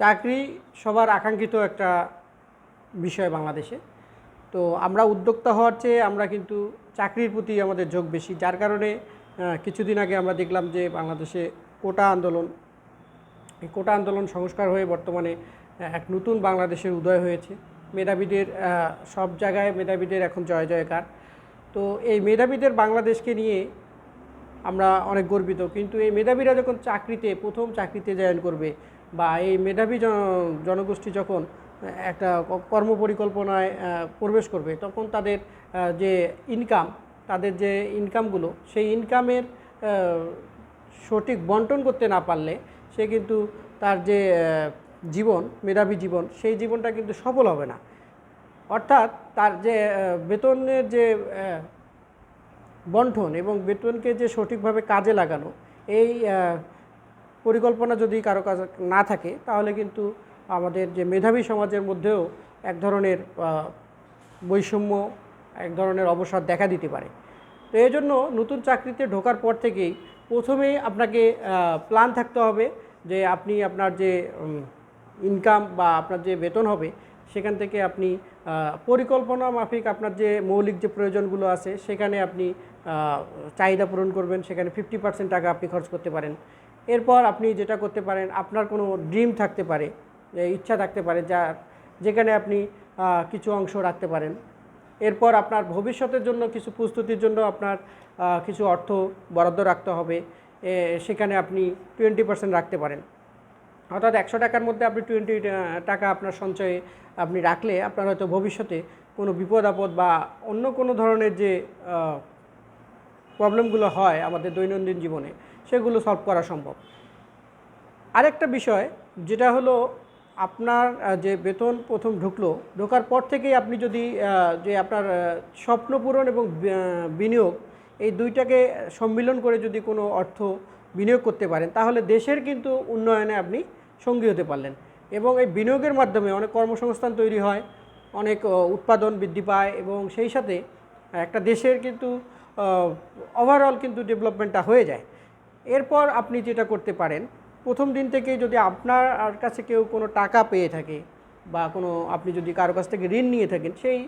চাকরি সবার আকাঙ্ক্ষিত একটা বিষয় বাংলাদেশে। তো আমরা উদ্যোক্তা হওয়ার চেয়ে আমরা কিন্তু চাকরির প্রতি আমাদের যোগ বেশি, যার কারণে কিছুদিন আগে আমরা দেখলাম যে বাংলাদেশে কোটা আন্দোলন, এই কোটা আন্দোলন সংস্কার হয়ে বর্তমানে এক নতুন বাংলাদেশের উদয় হয়েছে। মেধাবীদের সব জায়গায় মেধাবীদের এখন জয় জয়কার। তো এই মেধাবীদের বাংলাদেশকে নিয়ে আমরা অনেক গর্বিত। কিন্তু এই মেধাবীরা যখন চাকরিতে, প্রথম চাকরিতে জয়েন করবে বা এই মেধাবী জন- জনগোষ্ঠী যখন একটা কর্ম পরিকল্পনায় প্রবেশ করবে, তখন তাদের যে ইনকাম তাদের যে ইনকামগুলো সেই ইনকামের সঠিক বন্টন করতে না পারলে সে কিন্তু তার যে জীবন, মেধাবী জীবন, সেই জীবনটা কিন্তু সফল হবে না। অর্থাৎ তার যে বেতনের যে বন্টন এবং বেতনকে যে সঠিকভাবে কাজে লাগানো, এই পরিকল্পনা যদি কারও কাছে না থাকে, তাহলে কিন্তু আমাদের যে মেধাবী সমাজের মধ্যেও এক ধরনের বৈষম্য, এক ধরনের অবসাদ দেখা দিতে পারে। তো এই জন্য নতুন চাকরিতে ঢোকার পর থেকেই প্রথমেই আপনাকে প্ল্যান থাকতে হবে যে আপনি আপনার যে ইনকাম বা আপনার যে বেতন হবে, সেখান থেকে আপনি পরিকল্পনা মাফিক আপনার যে মৌলিক যে প্রয়োজনগুলো আছে, সেখানে আপনি চাহিদা পূরণ করবেন, সেখানে ফিফটি পার্সেন্ট টাকা আপনি খরচ করতে পারেন। এরপর আপনি যেটা করতে পারেন, আপনার কোনো ড্রিম থাকতে পারে ইচ্ছা থাকতে পারে, যা, যেখানে আপনি কিছু অংশ রাখতে পারেন। এরপর আপনার ভবিষ্যতের জন্য কিছু প্রস্তুতির জন্য আপনার কিছু অর্থ বরাদ্দ রাখতে হবে। সেখানে আপনি টোয়েন্টি পার্সেন্ট রাখতে পারেন। অর্থাৎ একশো টাকার মধ্যে আপনি টোয়েন্টি টাকা আপনার সঞ্চয়ে আপনি রাখলে আপনার হয়তো ভবিষ্যতে কোনো বিপদ, আপদ বা অন্য কোনো ধরনের যে প্রবলেমগুলো হয় আমাদের দৈনন্দিন জীবনে, সেগুলো সলভ করা সম্ভব। আরেকটা বিষয় যেটা হলো আপনার যে বেতন প্রথম ঢুকলো, ঢোকার পর থেকেই আপনি যদি যে আপনার স্বপ্ন পূরণ এবং বিনিয়োগ, এই দুইটাকে সম্মিলন করে যদি কোনো অর্থ বিনিয়োগ করতে পারেন, তাহলে দেশের কিন্তু উন্নয়নে আপনি সঙ্গী হতে পারলেন। এবং এই বিনিয়োগের মাধ্যমে অনেক কর্মসংস্থান তৈরি হয়, অনেক উৎপাদন বৃদ্ধি পায় এবং সেই সাথে একটা দেশের কিন্তু ওভারঅল কিন্তু ডেভেলপমেন্টটা হয়ে যায়। এরপর আপনি যেটা করতে পারেন, প্রথম দিন থেকে যদি আপনার কাছে কেউ কোনো টাকা পেয়ে থাকে বা কোনো, আপনি যদি কারও কাছ থেকে ঋণ নিয়ে থাকেন, সেই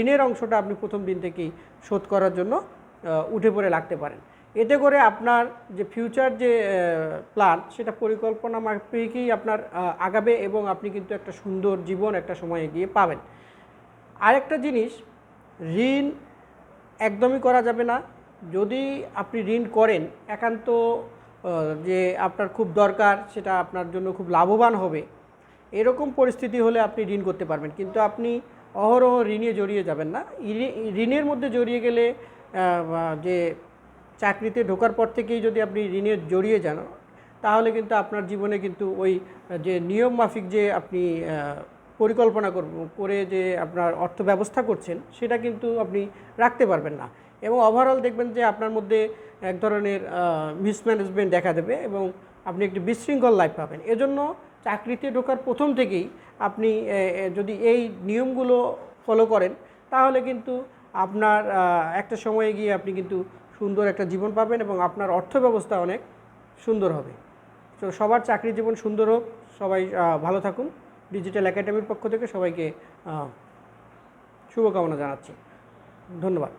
ঋণের অংশটা আপনি প্রথম দিন থেকেই শোধ করার জন্য উঠে পড়ে লাগতে পারেন। এতে করে আপনার যে ফিউচার যে প্ল্যান সেটা পরিকল্পনা মাফিকই আপনার আগাবে এবং আপনি কিন্তু একটা সুন্দর জীবন একটা সময়ে গিয়ে পাবেন। আরেকটা জিনিস, ঋণ একদমই করা যাবে না। যদি আপনি ঋণ করেন, একান্ত যে আপনার খুব দরকার, সেটা আপনার জন্য খুব লাভবান হবে। এরকম পরিস্থিতি হলে আপনি ঋণ করতে পারবেন। কিন্তু আপনি অহরহ ঋণে জড়িয়ে যাবেন না। ঋণের মধ্যে জড়িয়ে গেলে যে চাকরিতে ঢোকার পর থেকেই যদি আপনি ঋণে জড়িয়ে যান, তাহলে কিন্তু আপনার জীবনে কিন্তু ওই যে নিয়ম মাফিক যে আপনি পরিকল্পনা করব করে যে আপনার অর্থ ব্যবস্থা করছেন, সেটা কিন্তু আপনি রাখতে পারবেন না। এবং ওভারঅল দেখবেন যে আপনার মধ্যে এক ধরনের মিসম্যানেজমেন্ট দেখা দেবে এবং আপনি একটি বিশৃঙ্খল লাইফ পাবেন। এজন্য চাকরিতে ঢোকার প্রথম থেকেই আপনি যদি এই নিয়মগুলো ফলো করেন, তাহলে কিন্তু আপনার একটা সময়ে গিয়ে আপনি কিন্তু সুন্দর একটা জীবন পাবেন এবং আপনার অর্থ ব্যবস্থা অনেক সুন্দর হবে। তো সবার চাকরি জীবন সুন্দর হোক। সবাই ভালো থাকুন। ডিজিটাল একাডেমির পক্ষ থেকে সবাইকে শুভকামনা জানাচ্ছি। ধন্যবাদ।